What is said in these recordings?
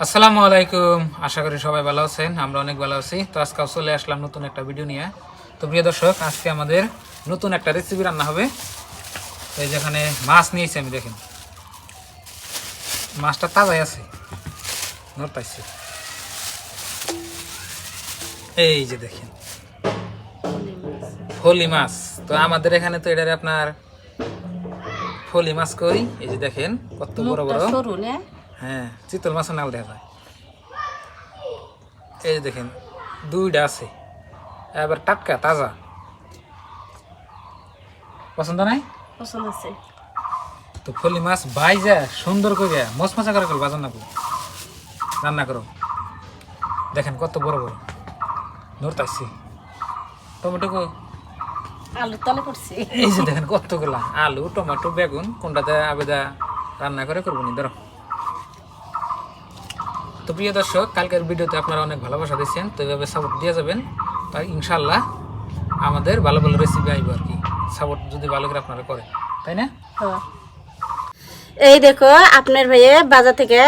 আসসালামু আলাইকুম। আশা করি সবাই ভালো আছেন, আমরা অনেক ভালো আছি। তো আজকেও চলে আসলাম নতুন একটা ভিডিও নিয়ে। তো প্রিয় দর্শক, আজকে আমাদের নতুন একটা রেসিপি রান্না হবে। এই যেখানে মাছ নিয়েছি আমি, দেখেন। মাছটা তাজাই আছে। নড়তাইছে। এই যে দেখেন। ফলি মাছ। তো আমাদের এখানে তো এটার আপনার ফলি মাছ কই এই যে দেখেন, কত বড় বড়। হ্যাঁ চিতল মাছের নাল দেখা যায়। এই যে দেখেন দুইটা আছে। এবার টাটকা তাজা। পছন্দ নাই? পছন্দ আছে। তো ফলি মাছ বাইজা সুন্দর করে মশমশা করে করো বাজার না? করো রান্না করো। দেখেন কত বড় বড়। নড়তাইছি টমেটো কো আলু তলে করছি এই যে দেখেন কতগুলা। আলু টমেটো বেগুন কোনটাতে আবেদা রান্না করে করব নি? ধরো। তো প্রিয় দর্শক, কালকের ভিডিওতে আপনারা অনেক ভালোবাসা দিচ্ছেন তো এভাবে সাপোর্ট দিয়ে যাবেন। তাই ইনশাল্লাহ আমাদের ভালো ভালো রেসিপি আইব আর কি। সাপোর্ট যদি ভালো করে আপনারা করেন, তাই না? হ্যাঁ। এই দেখো, আপনার ভাইয়ে বাজার থেকে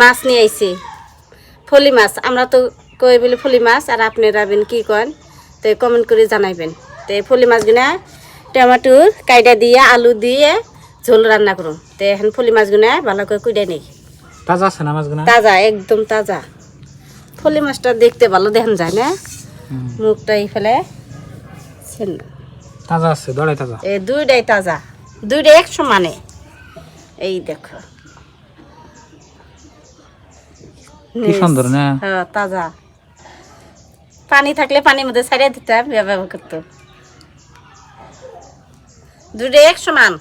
মাছ নিয়ে আইছি। ফলি মাছ, আমরা তো কই বলি ফলি মাছ, আর আপনারা বেন কি কন, তো কমেন্ট করে জানাইবেন। তো এই ফলি মাছগুনা টমাটোর কাইটা দিয়ে, আলু দিয়ে ঝোল রান্না করুন তো এখন ফলি মাছগুনা ভালো করে কুইডা নেই। তাজা আছে না মাছগুলো? তাজা একদম তাজা। ফলি মাছটা দেখতে ভালো দেখেন যায় না? মুখটা এইফালে ছেন তাজা আছে তাজা। এই দুইটাই তাজা। দুইটাই এক সমানে এই দেখো। কি সুন্দর না? হ্যাঁ তাজা। পানি থাকলে পানির মধ্যে ছাড়িয়ে দিতাম ব্যবহার করতো দুইটাই এক সমান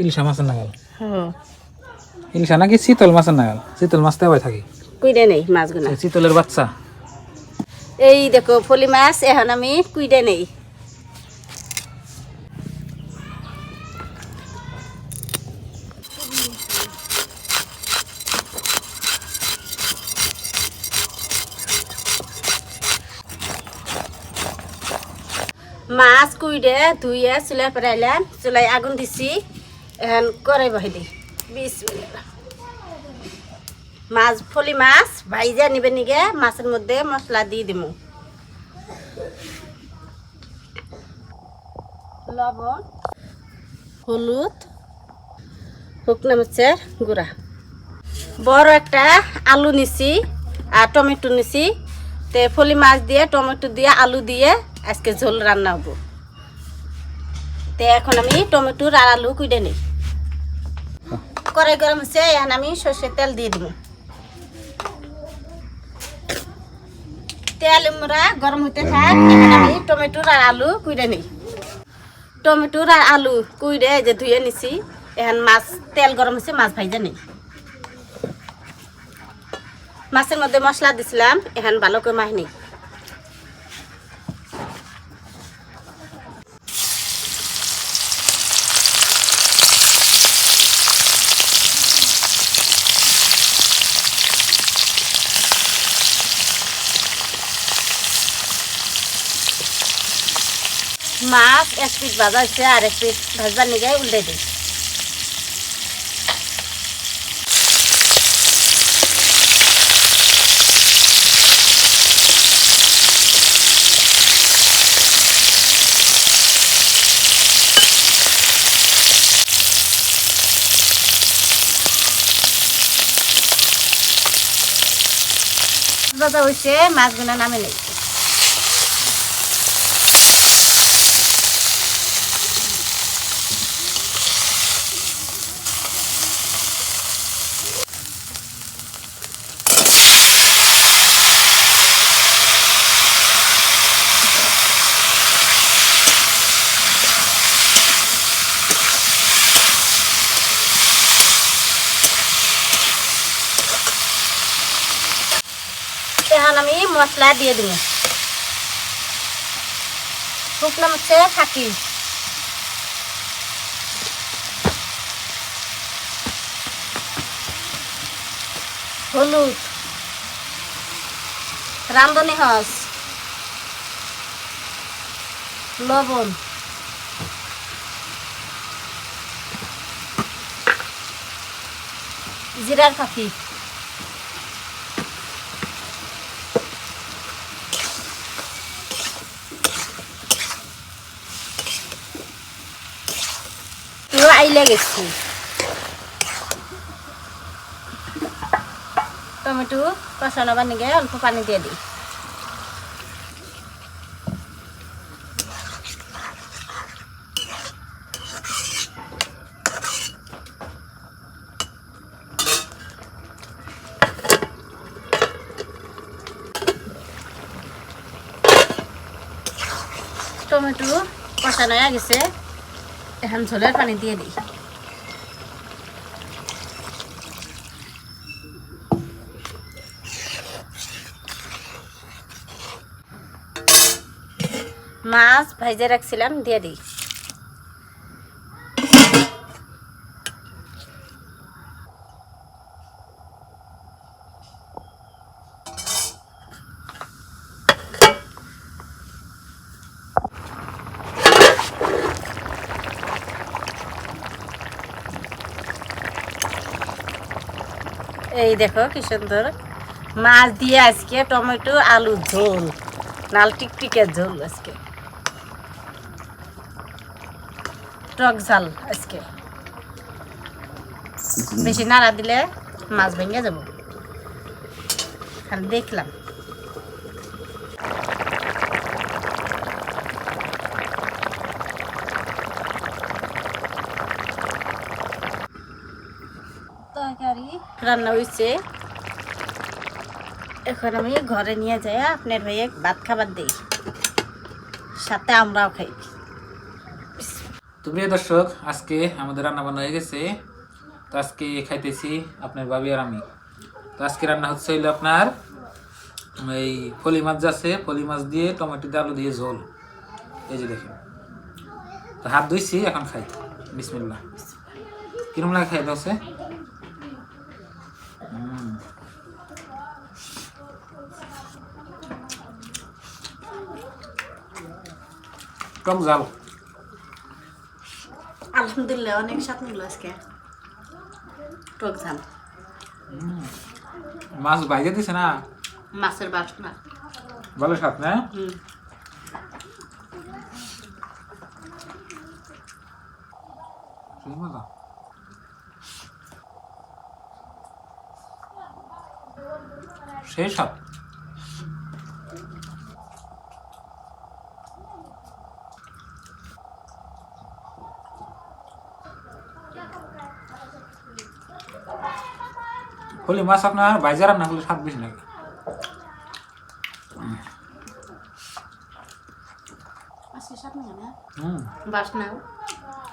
ইলিশা মাছের নাগাল ইলিশা নাকি শীতল মাছের নাগাল শীতল মাছ তেবাই থাকে। কুইডে নেই মাছগুলো। শীতলের বাচ্চা। এই দেখো ফলি মাছ এখন আমি কুইডে নেই। মাছ কুইডে ধুইয়ে চুলাই পেরাইলাম চুলাই আগুন দিছি। এখন দিই বিশ মাছ, ফলি মাছ, ভাইজা নিবে নিগে, মাছের মধ্যে মশলা দিয়ে দিমু। লবণ, হলুদ, শুকনো মাছের গুঁড়া। বড় একটা আলু নিছি আর টমেটো নিছি। তে ফলি মাছ দিয়ে, টমেটো দিয়ে, আলু দিয়ে আজকে ঝোল রান্না হব। তে এখন আমি টমেটোর আর আলু কুইডে নিই। কড়াই গরম হচ্ছে এখন আমি সর্ষের তেল দিয়ে দিব। তেল আমরা গরম হইতে থাক, এখন আমি টমেটোর আর আলু কুইডে নিই। টমেটোর আর আলু কুইডে যে ধুয়ে নিছি, এখন মাছ, তেল গরম হচ্ছে মাছ ভাইজা নেই। মাছের মধ্যে মশলা দিছিলাম, এখন ভালো করে মাছ মাছ, এক পিস ভাজা হচ্ছে আর এক পিস ভাজবার নিয়ে উল্টে দিই ভাজা হয়েছে মাছগুলো নামে নেই। এখন আমি মশলা দিয়ে দিব। শুকনো হচ্ছে থাকি হলুদ। রান্ধনি হস লবণ। জিরার পাখি আইলে গেছি। টমেটো কষানো বানিয়ে অল্প পানি দিয়ে দিই। টমেটো কষানো হয়ে গেছে। এখন ঝোলের পানি দিয়ে দিই। মাছ ভাইজে রাখছিলাম দিয়ে দিই। এই দেখো কি সুন্দর। মাছ দিয়ে আজকে টমেটো আলু ঝোল, নাল টিকটিকের ঝোল আজকে। টক ঝাল আজকে। বেশি নাড়া দিলে মাছ ভেঙে যাব। খালি দেখলাম। রান্না হয়েছে এখন আমি ঘরে নিয়ে যাই, আপনার ভাইয়ে ভাত খাবার দিই। সাথে আমরাও খাই। তো প্রিয় দর্শক, আজকে আমাদের রান্না বান্না হয়ে গেছে। তো আজকে খাইতেছি আপনার ভাবি আর আমি। তো আজকে রান্না হচ্ছে হইল আপনার এই ফলি মাছ আছে, ফলি মাছ দিয়ে টমেটো দিয়ে আলু দিয়ে ঝোল। এই যে দেখেন। তো হাত ধুইছি, এখন খাই। বিসমিল্লা কিরম লাগে খাইতে হচ্ছে? টক জাল আলহামদুলিল্লাহ অনেক স্বাদ মিলল আজকে। টক ঝাল মাছ বাইরে দিছে না? মাছের বাসনা ভালো স্বাদ না? হুম। সেই মজা সেই স্বাদ। হলি মাছ আপনার বাইজা রান্না করলে স্বাদ বেশি লাগে। আজকে স্বাদ মিলে না হুম বাসনা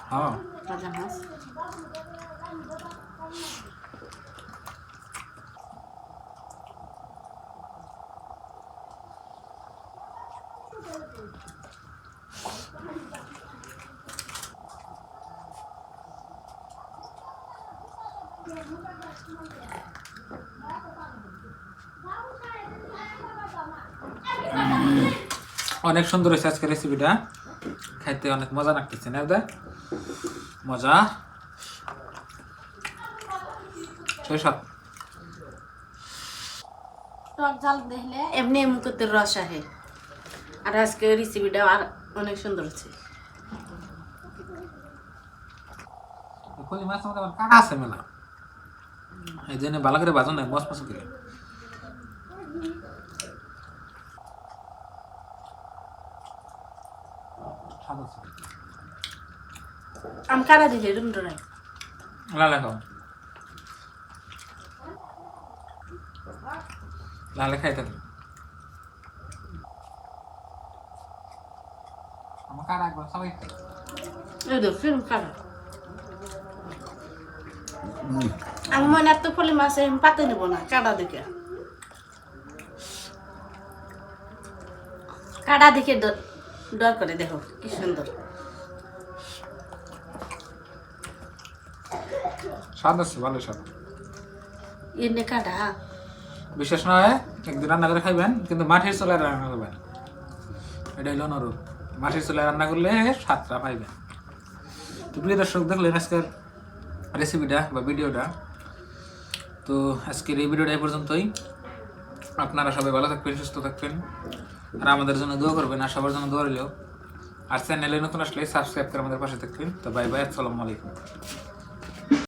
হ্যাঁ ভাজা মাছ অনেক সুন্দর হয়েছে আজকে রেসিপিটা খাইতে অনেক মজা লাগতেছে না দা মজা। টক ঝাল দেখলে এমনি রস আহে। আর আজকে রেসিপিটা আর অনেক সুন্দর হচ্ছে কলি মাছ আমাদের কাটা আছে মেলা? এই জন্য ভালো করে বাজন নাই মস মস করে। আছে। আম কারা দিলে? রুম ডরাই লালে খাও লালে খাই থাকি আমার কারা একবার সবাই এই দেখ ফিল্ম কারা আমি মনে এত ফলি মাছ পাতে নেব না কাটা দেখে। কাটা দেখে ডর করে দেখো কি সুন্দর। স্বাদ আছে ভালো স্বাদ। এনে কাটা? বিশেষ নয় একদিন রান্না করে খাইবেন কিন্তু মাটির চুলায় রান্না করবেন। এটা হলো অনুরোধ মাটির চুলায় রান্না করলে স্বাদটা পাইবেন। তো প্রিয় দর্শক দেখলেন আজকের রেসিপিটা বা ভিডিওটা তো আজকের এই ভিডিওটা এই পর্যন্তই। আপনারা সবাই ভালো থাকবেন সুস্থ থাকবেন। আর আমাদের জন্য দোয়া করবেন, আর সবার জন্য দোয়া রইলেও আর চ্যানেলে নতুন আসলে সাবস্ক্রাইব করে আমাদের পাশে থাকবেন। তো বাই বাই আসসালামু আলাইকুম।